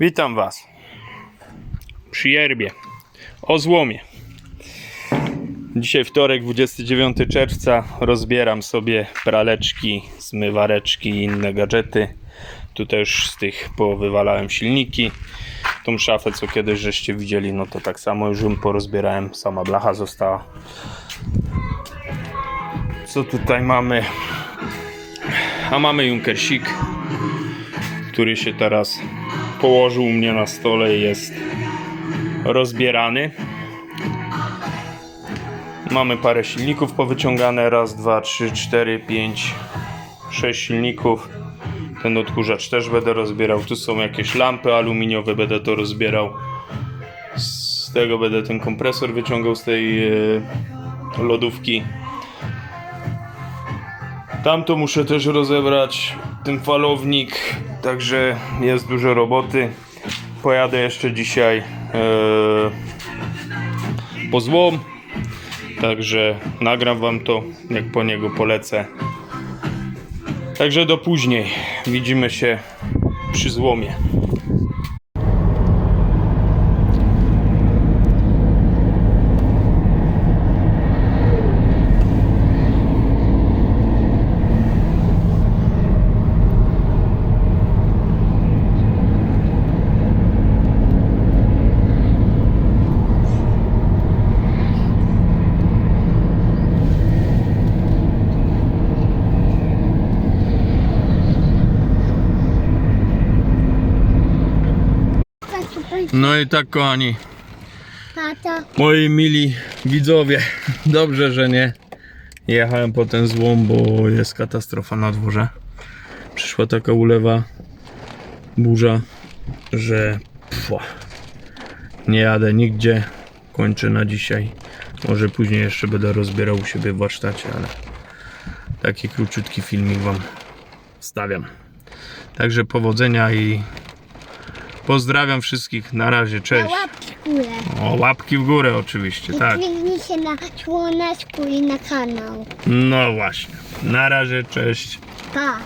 Witam Was przy yerbie o złomie. Dzisiaj wtorek, 29 czerwca. Rozbieram sobie praleczki, zmywareczki i inne gadżety. Tutaj już z tych powywalałem silniki. Tą szafę, co kiedyś żeście widzieli, no to tak samo już ją porozbierałem. Sama blacha została. Co tutaj mamy? A mamy Junkersik, który się teraz położył u mnie na stole i jest rozbierany. Mamy parę silników powyciągane. Raz, dwa, trzy, cztery, pięć, sześć silników. Ten odkurzacz też będę rozbierał. Tu są jakieś lampy aluminiowe, będę to rozbierał. Z tego będę ten kompresor wyciągał z tej e, lodówki. Tamto muszę też rozebrać, ten falownik, także jest dużo roboty. Pojadę jeszcze dzisiaj e, po złom, także nagram wam to, jak po niego polecę. Także do później, widzimy się przy złomie. No i tak kochani, moi mili widzowie, dobrze, że nie jechałem po ten złom, bo jest katastrofa na dworze. Przyszła taka ulewa, burza, że pfua, nie jadę nigdzie, kończę na dzisiaj. Może później jeszcze będę rozbierał u siebie w warsztacie, ale taki króciutki filmik wam stawiam. Także powodzenia i pozdrawiam wszystkich. Na razie, cześć. łapki w górę. O, łapki w górę oczywiście, I tak. kliknijcie na członeczku i na kanał. No właśnie. Na razie, cześć. Pa!